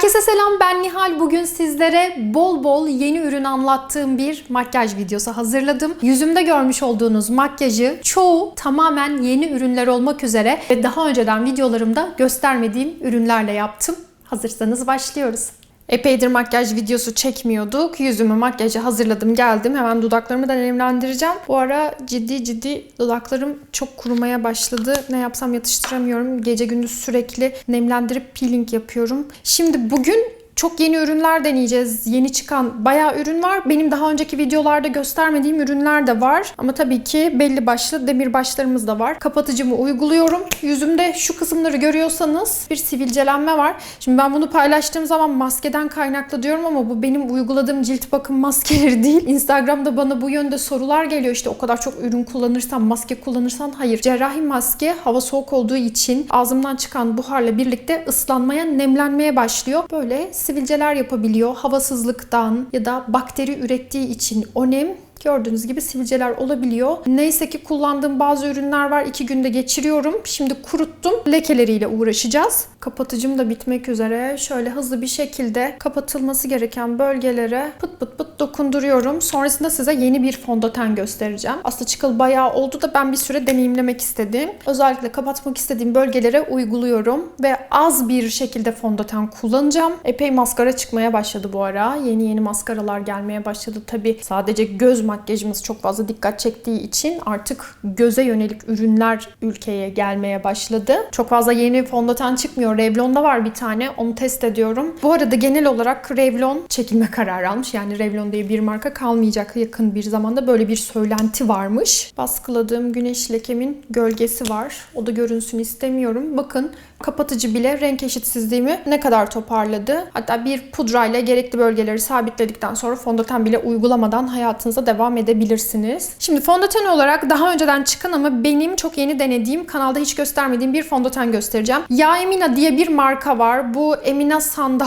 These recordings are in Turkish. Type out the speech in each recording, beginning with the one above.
Herkese selam ben Nihal. Bugün sizlere bol bol yeni ürün anlattığım bir makyaj videosu hazırladım. Yüzümde görmüş olduğunuz makyajı çoğu tamamen yeni ürünler olmak üzere ve daha önceden videolarımda göstermediğim ürünlerle yaptım. Hazırsanız başlıyoruz. Epeydir makyaj videosu çekmiyorduk. Yüzümü makyajı hazırladım geldim. Hemen dudaklarımı da nemlendireceğim. Bu ara ciddi ciddi dudaklarım çok kurumaya başladı. Ne yapsam yatıştıramıyorum. Gece gündüz sürekli nemlendirip peeling yapıyorum. Şimdi bugün çok yeni ürünler deneyeceğiz. Yeni çıkan bayağı ürün var. Benim daha önceki videolarda göstermediğim ürünler de var. Ama tabii ki belli başlı demir başlarımız da var. Kapatıcımı uyguluyorum. Yüzümde şu kısımları görüyorsanız bir sivilcelenme var. Şimdi ben bunu paylaştığım zaman maskeden kaynaklı diyorum ama bu benim uyguladığım cilt bakım maskeleri değil. Instagram'da bana bu yönde sorular geliyor. İşte o kadar çok ürün kullanırsan, maske kullanırsan hayır. Cerrahi maske hava soğuk olduğu için ağzımdan çıkan buharla birlikte ıslanmaya, nemlenmeye başlıyor. Böyle sivilceler yapabiliyor. Havasızlıktan ya da bakteri ürettiği için o nem Gördüğünüz gibi sivilceler olabiliyor. Neyse ki kullandığım bazı ürünler var. iki günde geçiriyorum. Şimdi kuruttum. Lekeleriyle uğraşacağız. Kapatıcım da bitmek üzere. Şöyle hızlı bir şekilde kapatılması gereken bölgelere pıt pıt pıt dokunduruyorum. Sonrasında size yeni bir fondöten göstereceğim. Aslında çıkıl bayağı oldu da ben bir süre deneyimlemek istedim. Özellikle kapatmak istediğim bölgelere uyguluyorum. Ve az bir şekilde fondöten kullanacağım. Epey maskara çıkmaya başladı bu ara. Yeni yeni maskaralar gelmeye başladı. Tabi sadece göz makyajımız çok fazla dikkat çektiği için artık göze yönelik ürünler ülkeye gelmeye başladı. Çok fazla yeni fondöten çıkmıyor. Revlon'da var bir tane. Onu test ediyorum. Bu arada genel olarak Revlon çekilme kararı almış. Yani Revlon diye bir marka kalmayacak yakın bir zamanda. Böyle bir söylenti varmış. Baskıladığım güneş lekemin gölgesi var. O da görünsün istemiyorum. Bakın kapatıcı bile renk eşitsizliğimi ne kadar toparladı. Hatta bir pudrayla gerekli bölgeleri sabitledikten sonra fondöten bile uygulamadan hayatınıza devam edebilirsiniz. Şimdi fondöten olarak daha önceden çıkan ama benim çok yeni denediğim, kanalda hiç göstermediğim bir fondöten göstereceğim. Ya Emina diye bir marka var. Bu Emina Sandal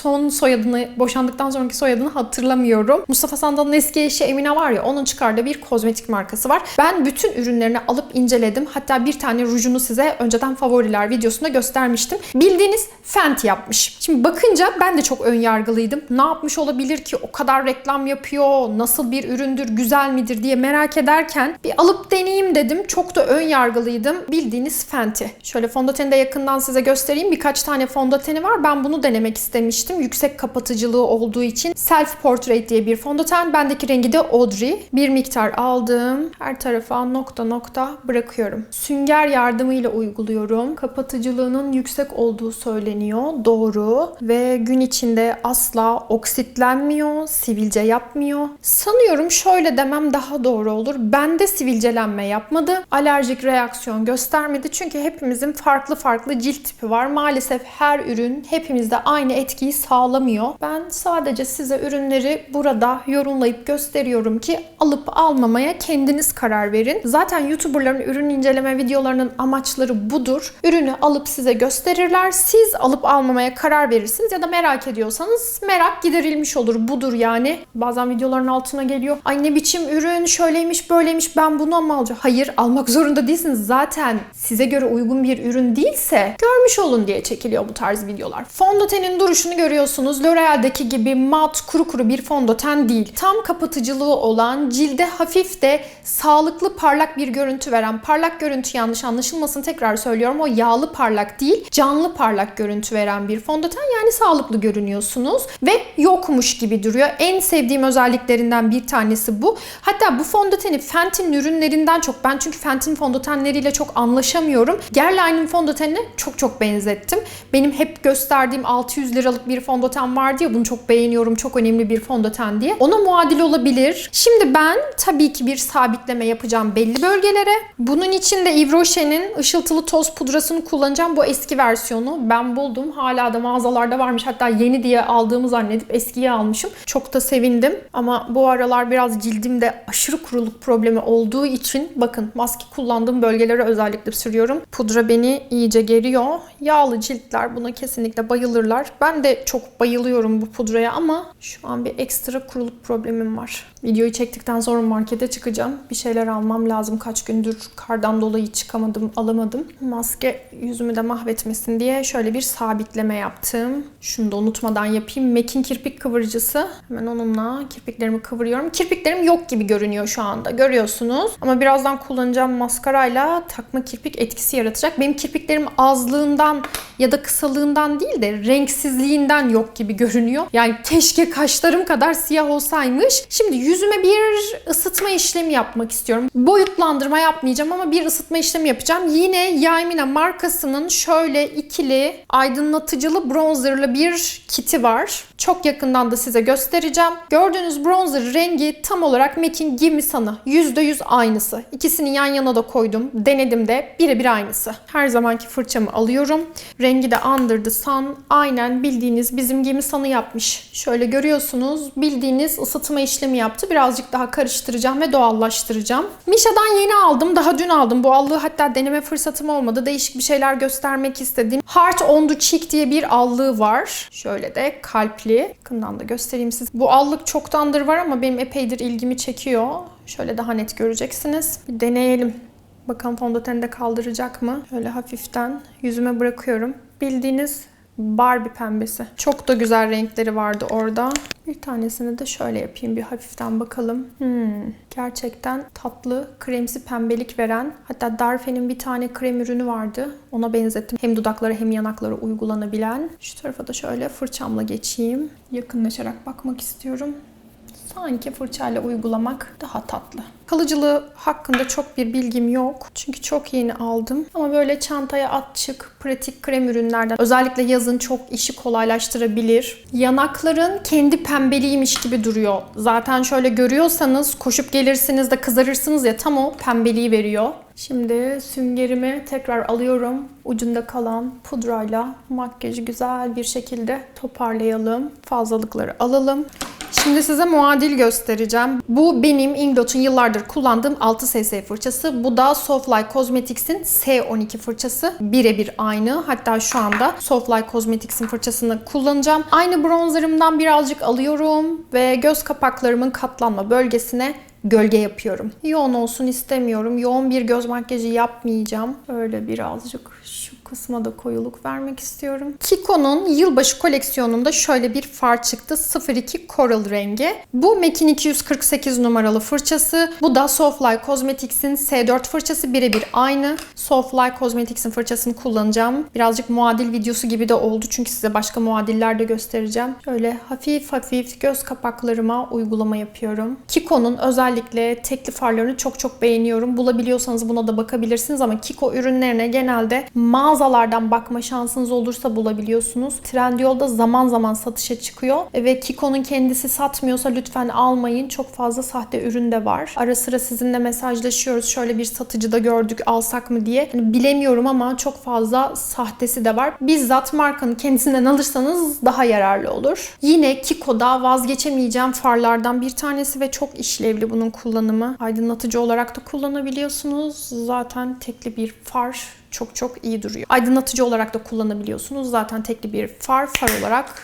son soyadını, boşandıktan sonraki soyadını hatırlamıyorum. Mustafa Sandal'ın eski eşi Emine var ya onun çıkardığı bir kozmetik markası var. Ben bütün ürünlerini alıp inceledim. Hatta bir tane rujunu size önceden favoriler videosunda göstermiştim. Bildiğiniz Fenty yapmış. Şimdi bakınca ben de çok ön yargılıydım. Ne yapmış olabilir ki? O kadar reklam yapıyor. Nasıl bir üründür? Güzel midir diye merak ederken bir alıp deneyeyim dedim. Çok da ön yargılıydım. Bildiğiniz Fenty. Şöyle fondöteni de yakından size göstereyim. Birkaç tane fondöteni var. Ben bunu denemek istemiştim seçtim. Yüksek kapatıcılığı olduğu için Self Portrait diye bir fondöten. Bendeki rengi de Audrey. Bir miktar aldım. Her tarafa nokta nokta bırakıyorum. Sünger yardımıyla uyguluyorum. Kapatıcılığının yüksek olduğu söyleniyor. Doğru. Ve gün içinde asla oksitlenmiyor, sivilce yapmıyor. Sanıyorum şöyle demem daha doğru olur. Bende sivilcelenme yapmadı. Alerjik reaksiyon göstermedi. Çünkü hepimizin farklı farklı cilt tipi var. Maalesef her ürün hepimizde aynı etkiyi sağlamıyor. Ben sadece size ürünleri burada yorumlayıp gösteriyorum ki alıp almamaya kendiniz karar verin. Zaten YouTuber'ların ürün inceleme videolarının amaçları budur. Ürünü alıp size gösterirler. Siz alıp almamaya karar verirsiniz ya da merak ediyorsanız merak giderilmiş olur. Budur yani. Bazen videoların altına geliyor. Ay ne biçim ürün şöyleymiş böyleymiş ben bunu mu alacağım? Hayır almak zorunda değilsiniz. Zaten size göre uygun bir ürün değilse görmüş olun diye çekiliyor bu tarz videolar. Fondötenin duruşunu görüyorsunuz. L'Oreal'deki gibi mat kuru kuru bir fondöten değil. Tam kapatıcılığı olan cilde hafif de sağlıklı parlak bir görüntü veren parlak görüntü yanlış anlaşılmasın tekrar söylüyorum o yağlı parlak değil canlı parlak görüntü veren bir fondöten yani sağlıklı görünüyorsunuz ve yokmuş gibi duruyor. En sevdiğim özelliklerinden bir tanesi bu. Hatta bu fondöteni Fenty'nin ürünlerinden çok ben çünkü Fenty'nin fondötenleriyle çok anlaşamıyorum. Guerlain'in fondötenine çok çok benzettim. Benim hep gösterdiğim 600 liralık bir fondöten vardı ya bunu çok beğeniyorum çok önemli bir fondöten diye. Ona muadil olabilir. Şimdi ben tabii ki bir sabitleme yapacağım belli bölgelere. Bunun için de Yves Rocher'in ışıltılı toz pudrasını kullanacağım. Bu eski versiyonu ben buldum. Hala da mağazalarda varmış. Hatta yeni diye aldığımı zannedip eskiyi almışım. Çok da sevindim. Ama bu aralar biraz cildimde aşırı kuruluk problemi olduğu için bakın maske kullandığım bölgelere özellikle sürüyorum. Pudra beni iyice geriyor. Yağlı ciltler buna kesinlikle bayılırlar. Ben de çok bayılıyorum bu pudraya ama şu an bir ekstra kuruluk problemim var. Videoyu çektikten sonra markete çıkacağım. Bir şeyler almam lazım. Kaç gündür kardan dolayı çıkamadım, alamadım. Maske yüzümü de mahvetmesin diye şöyle bir sabitleme yaptım. Şunu da unutmadan yapayım. MAC'in kirpik kıvırıcısı. Hemen onunla kirpiklerimi kıvırıyorum. Kirpiklerim yok gibi görünüyor şu anda. Görüyorsunuz. Ama birazdan kullanacağım maskarayla takma kirpik etkisi yaratacak. Benim kirpiklerim azlığından ya da kısalığından değil de renksizliğinden yok gibi görünüyor. Yani keşke kaşlarım kadar siyah olsaymış. Şimdi yüzüme bir ısıtma işlemi yapmak istiyorum. Boyutlandırma yapmayacağım ama bir ısıtma işlemi yapacağım. Yine Yaymina markasının şöyle ikili aydınlatıcılı bronzerlı bir kiti var. Çok yakından da size göstereceğim. Gördüğünüz bronzer rengi tam olarak MAC'in Gimme Sun'ı. %100 aynısı. İkisini yan yana da koydum. Denedim de birebir aynısı. Her zamanki fırçamı alıyorum. Rengi de Under the Sun. Aynen bildiğiniz bizim Gimme yapmış. Şöyle görüyorsunuz. Bildiğiniz ısıtma işlemi yaptı. Birazcık daha karıştıracağım ve doğallaştıracağım. Misha'dan yeni aldım. Daha dün aldım. Bu allığı hatta deneme fırsatım olmadı. Değişik bir şeyler göstermek istedim. Heart on the Cheek diye bir allığı var. Şöyle de kalpli. Yakından da göstereyim size. Bu allık çoktandır var ama benim epeydir ilgimi çekiyor. Şöyle daha net göreceksiniz. Bir deneyelim. Bakalım fondöteni de kaldıracak mı? Şöyle hafiften yüzüme bırakıyorum. Bildiğiniz Barbie pembesi. Çok da güzel renkleri vardı orada. Bir tanesini de şöyle yapayım bir hafiften bakalım. Hmm, gerçekten tatlı, kremsi pembelik veren. Hatta Darfe'nin bir tane krem ürünü vardı. Ona benzettim. Hem dudaklara hem yanaklara uygulanabilen. Şu tarafa da şöyle fırçamla geçeyim. Yakınlaşarak bakmak istiyorum. Sanki fırçayla uygulamak daha tatlı. Kalıcılığı hakkında çok bir bilgim yok. Çünkü çok yeni aldım. Ama böyle çantaya at çık, pratik krem ürünlerden. Özellikle yazın çok işi kolaylaştırabilir. Yanakların kendi pembeliğiymiş gibi duruyor. Zaten şöyle görüyorsanız koşup gelirsiniz de kızarırsınız ya tam o pembeliği veriyor. Şimdi süngerimi tekrar alıyorum. Ucunda kalan pudrayla makyajı güzel bir şekilde toparlayalım. Fazlalıkları alalım. Şimdi size muadil göstereceğim. Bu benim Inglot'un yıllardır kullandığım 6SS fırçası. Bu da Softline Cosmetics'in S12 fırçası. Birebir aynı. Hatta şu anda Softline Cosmetics'in fırçasını kullanacağım. Aynı bronzerımdan birazcık alıyorum ve göz kapaklarımın katlanma bölgesine gölge yapıyorum. Yoğun olsun istemiyorum. Yoğun bir göz makyajı yapmayacağım. Öyle birazcık kısma da koyuluk vermek istiyorum. Kiko'nun yılbaşı koleksiyonunda şöyle bir far çıktı. 02 Coral rengi. Bu MAC'in 248 numaralı fırçası. Bu da Softline Cosmetics'in S4 fırçası birebir aynı. Softline Cosmetics'in fırçasını kullanacağım. Birazcık muadil videosu gibi de oldu çünkü size başka muadiller de göstereceğim. Şöyle hafif hafif göz kapaklarıma uygulama yapıyorum. Kiko'nun özellikle tekli farlarını çok çok beğeniyorum. Bulabiliyorsanız buna da bakabilirsiniz ama Kiko ürünlerine genelde mağazalardan bakma şansınız olursa bulabiliyorsunuz. Trendyol'da zaman zaman satışa çıkıyor ve Kiko'nun kendisi satmıyorsa lütfen almayın. Çok fazla sahte ürün de var. Ara sıra sizinle mesajlaşıyoruz. Şöyle bir satıcıda gördük alsak mı diye. Hani bilemiyorum ama çok fazla sahtesi de var. Bizzat markanın kendisinden alırsanız daha yararlı olur. Yine Kiko'da vazgeçemeyeceğim farlardan bir tanesi ve çok işlevli bunun kullanımı. Aydınlatıcı olarak da kullanabiliyorsunuz. Zaten tekli bir far çok çok iyi duruyor. Aydınlatıcı olarak da kullanabiliyorsunuz. Zaten tekli bir far, far olarak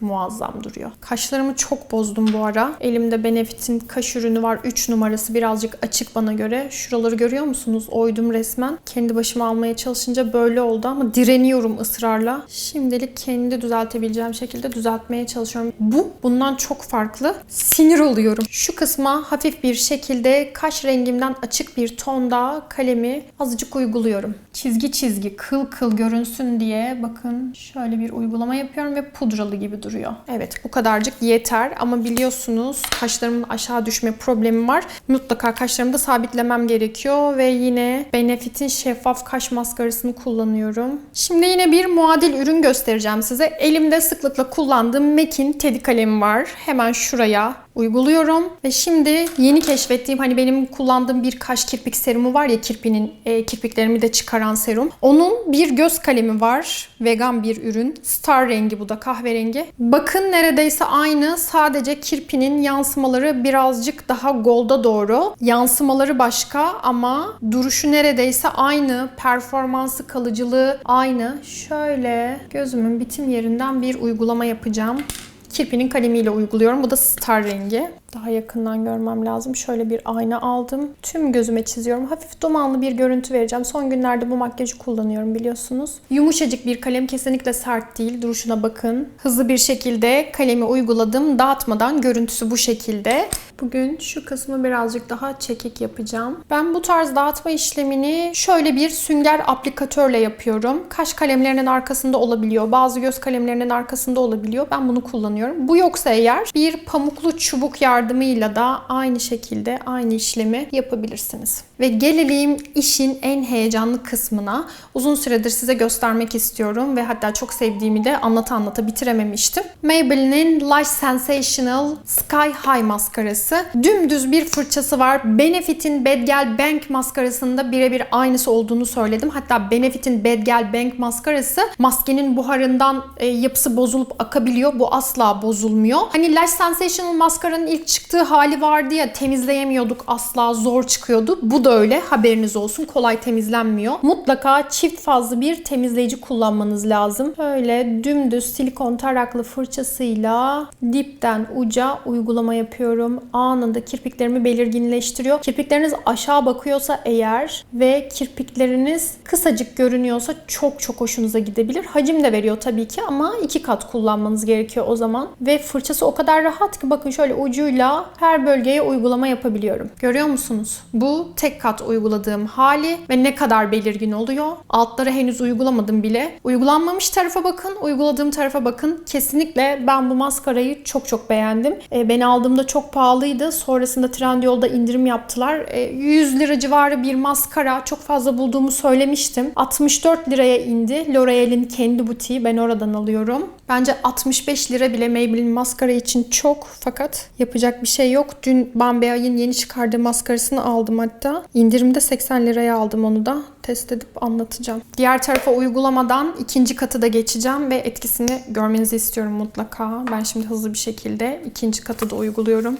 muazzam duruyor. Kaşlarımı çok bozdum bu ara. Elimde Benefit'in kaş ürünü var. 3 numarası birazcık açık bana göre. Şuraları görüyor musunuz? Oydum resmen. Kendi başıma almaya çalışınca böyle oldu ama direniyorum ısrarla. Şimdilik kendi düzeltebileceğim şekilde düzeltmeye çalışıyorum. Bu bundan çok farklı. Sinir oluyorum. Şu kısma hafif bir şekilde kaş rengimden açık bir tonda kalemi azıcık uyguluyorum. Çizgi çizgi kıl kıl görünsün diye bakın şöyle bir uygulama yapıyorum ve pudralı gibi duruyor. Evet bu kadarcık yeter ama biliyorsunuz kaşlarımın aşağı düşme problemim var. Mutlaka kaşlarımı da sabitlemem gerekiyor ve yine Benefit'in şeffaf kaş maskarasını kullanıyorum. Şimdi yine bir muadil ürün göstereceğim size. Elimde sıklıkla kullandığım MAC'in Teddy kalemi var. Hemen şuraya uyguluyorum. Ve şimdi yeni keşfettiğim hani benim kullandığım bir kaş kirpik serumu var ya kirpinin e, kirpiklerimi de çıkaran serum. Onun bir göz kalemi var. Vegan bir ürün. Star rengi bu da kahverengi. Bakın neredeyse aynı. Sadece kirpinin yansımaları birazcık daha golda doğru. Yansımaları başka ama duruşu neredeyse aynı. Performansı, kalıcılığı aynı. Şöyle gözümün bitim yerinden bir uygulama yapacağım. Kirpinin kalemiyle uyguluyorum. Bu da star rengi. Daha yakından görmem lazım. Şöyle bir ayna aldım. Tüm gözüme çiziyorum. Hafif dumanlı bir görüntü vereceğim. Son günlerde bu makyajı kullanıyorum biliyorsunuz. Yumuşacık bir kalem. Kesinlikle sert değil. Duruşuna bakın. Hızlı bir şekilde kalemi uyguladım. Dağıtmadan görüntüsü bu şekilde. Bugün şu kısmı birazcık daha çekik yapacağım. Ben bu tarz dağıtma işlemini şöyle bir sünger aplikatörle yapıyorum. Kaş kalemlerinin arkasında olabiliyor. Bazı göz kalemlerinin arkasında olabiliyor. Ben bunu kullanıyorum. Bu yoksa eğer bir pamuklu çubuk yardımıyla da aynı şekilde aynı işlemi yapabilirsiniz. Ve gelelim işin en heyecanlı kısmına. Uzun süredir size göstermek istiyorum ve hatta çok sevdiğimi de anlata anlata bitirememiştim. Maybelline'in Lash Sensational Sky High maskarası. Dümdüz bir fırçası var. Benefit'in Bad Gal Bank maskarasında birebir aynısı olduğunu söyledim. Hatta Benefit'in Bad Gal Bank maskarası maskenin buharından e, yapısı bozulup akabiliyor. Bu asla bozulmuyor. Hani Lash Sensational maskaranın ilk çıktığı hali vardı ya temizleyemiyorduk asla zor çıkıyordu. Bu da öyle haberiniz olsun kolay temizlenmiyor. Mutlaka çift fazlı bir temizleyici kullanmanız lazım. Böyle dümdüz silikon taraklı fırçasıyla dipten uca uygulama yapıyorum. Anında kirpiklerimi belirginleştiriyor. Kirpikleriniz aşağı bakıyorsa eğer ve kirpikleriniz kısacık görünüyorsa çok çok hoşunuza gidebilir. Hacim de veriyor tabii ki ama iki kat kullanmanız gerekiyor o zaman. Ve fırçası o kadar rahat ki bakın şöyle ucuyla her bölgeye uygulama yapabiliyorum. Görüyor musunuz? Bu tek kat uyguladığım hali ve ne kadar belirgin oluyor. Altları henüz uygulamadım bile. Uygulanmamış tarafa bakın, uyguladığım tarafa bakın. Kesinlikle ben bu maskarayı çok çok beğendim. E, ben aldığımda çok pahalıydı. Sonrasında Trendyol'da indirim yaptılar. E, 100 lira civarı bir maskara çok fazla bulduğumu söylemiştim. 64 liraya indi. L'Oreal'in kendi butiği. Ben oradan alıyorum. Bence 65 lira bile Maybelline maskara için çok fakat yapacak bir şey yok. Dün Bambeay'ın yeni çıkardığı maskarasını aldım hatta. İndirimde 80 liraya aldım onu da. Test edip anlatacağım. Diğer tarafa uygulamadan ikinci katı da geçeceğim ve etkisini görmenizi istiyorum mutlaka. Ben şimdi hızlı bir şekilde ikinci katı da uyguluyorum.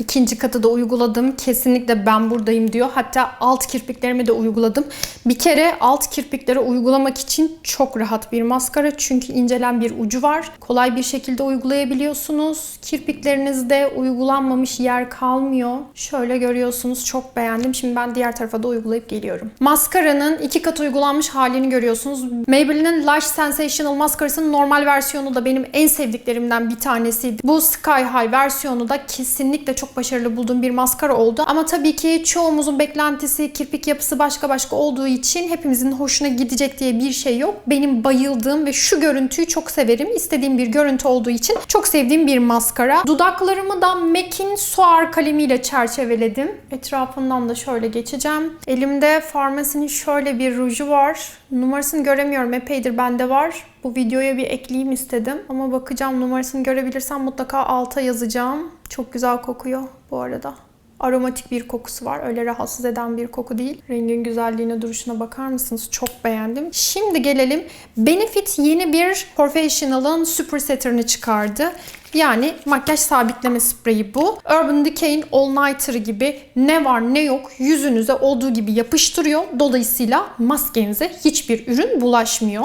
İkinci katı da uyguladım. Kesinlikle ben buradayım diyor. Hatta alt kirpiklerimi de uyguladım. Bir kere alt kirpikleri uygulamak için çok rahat bir maskara. Çünkü incelen bir ucu var. Kolay bir şekilde uygulayabiliyorsunuz. Kirpiklerinizde uygulanmamış yer kalmıyor. Şöyle görüyorsunuz. Çok beğendim. Şimdi ben diğer tarafa da uygulayıp geliyorum. Maskaranın iki kat uygulanmış halini görüyorsunuz. Maybelline'in Lash Sensational maskarasının normal versiyonu da benim en sevdiklerimden bir tanesiydi. Bu Sky High versiyonu da kesinlikle çok başarılı bulduğum bir maskara oldu. Ama tabii ki çoğumuzun beklentisi kirpik yapısı başka başka olduğu için hepimizin hoşuna gidecek diye bir şey yok. Benim bayıldığım ve şu görüntüyü çok severim. İstediğim bir görüntü olduğu için çok sevdiğim bir maskara. Dudaklarımı da MAC'in Soar kalemiyle çerçeveledim. Etrafından da şöyle geçeceğim. Elimde Farmacy'nin şöyle bir ruju var. Numarasını göremiyorum. Epeydir bende var. Bu videoya bir ekleyeyim istedim. Ama bakacağım numarasını görebilirsem mutlaka alta yazacağım. Çok güzel kokuyor bu arada. Aromatik bir kokusu var. Öyle rahatsız eden bir koku değil. Rengin güzelliğine, duruşuna bakar mısınız? Çok beğendim. Şimdi gelelim. Benefit yeni bir Professional'ın Super Setter'ını çıkardı. Yani makyaj sabitleme spreyi bu. Urban Decay'in All Nighter gibi ne var ne yok yüzünüze olduğu gibi yapıştırıyor. Dolayısıyla maskenize hiçbir ürün bulaşmıyor.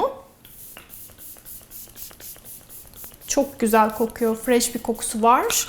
Çok güzel kokuyor. Fresh bir kokusu var.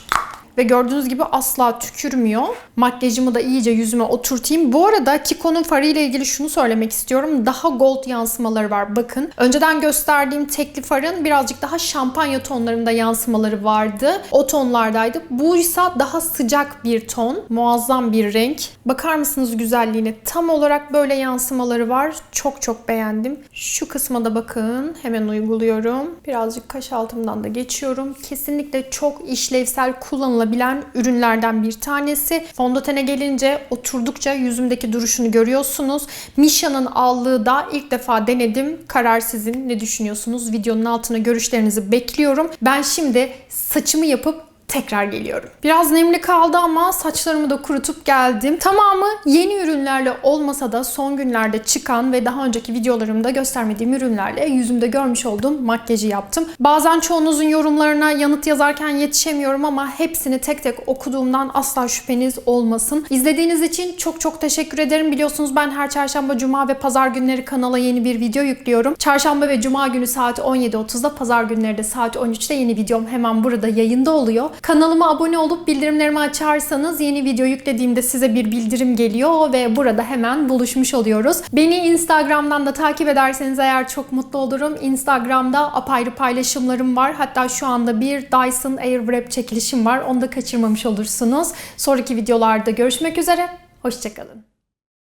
Ve gördüğünüz gibi asla tükürmüyor. Makyajımı da iyice yüzüme oturtayım. Bu arada Kiko'nun farı ile ilgili şunu söylemek istiyorum. Daha gold yansımaları var. Bakın. Önceden gösterdiğim tekli farın birazcık daha şampanya tonlarında yansımaları vardı. O tonlardaydı. Bu ise daha sıcak bir ton. Muazzam bir renk. Bakar mısınız güzelliğine? Tam olarak böyle yansımaları var. Çok çok beğendim. Şu kısma da bakın. Hemen uyguluyorum. Birazcık kaş altımdan da geçiyorum. Kesinlikle çok işlevsel kullanılabilir kullanılabilen ürünlerden bir tanesi. Fondötene gelince oturdukça yüzümdeki duruşunu görüyorsunuz. Misha'nın allığı da ilk defa denedim. Karar sizin. Ne düşünüyorsunuz? Videonun altına görüşlerinizi bekliyorum. Ben şimdi saçımı yapıp tekrar geliyorum. Biraz nemli kaldı ama saçlarımı da kurutup geldim. Tamamı yeni ürünlerle olmasa da son günlerde çıkan ve daha önceki videolarımda göstermediğim ürünlerle yüzümde görmüş olduğum makyajı yaptım. Bazen çoğunuzun yorumlarına yanıt yazarken yetişemiyorum ama hepsini tek tek okuduğumdan asla şüpheniz olmasın. İzlediğiniz için çok çok teşekkür ederim. Biliyorsunuz ben her çarşamba, cuma ve pazar günleri kanala yeni bir video yüklüyorum. Çarşamba ve cuma günü saat 17.30'da, pazar günleri de saat 13'te yeni videom hemen burada yayında oluyor. Kanalıma abone olup bildirimlerimi açarsanız yeni video yüklediğimde size bir bildirim geliyor ve burada hemen buluşmuş oluyoruz. Beni Instagram'dan da takip ederseniz eğer çok mutlu olurum. Instagram'da apayrı paylaşımlarım var. Hatta şu anda bir Dyson Airwrap çekilişim var. Onu da kaçırmamış olursunuz. Sonraki videolarda görüşmek üzere. Hoşçakalın.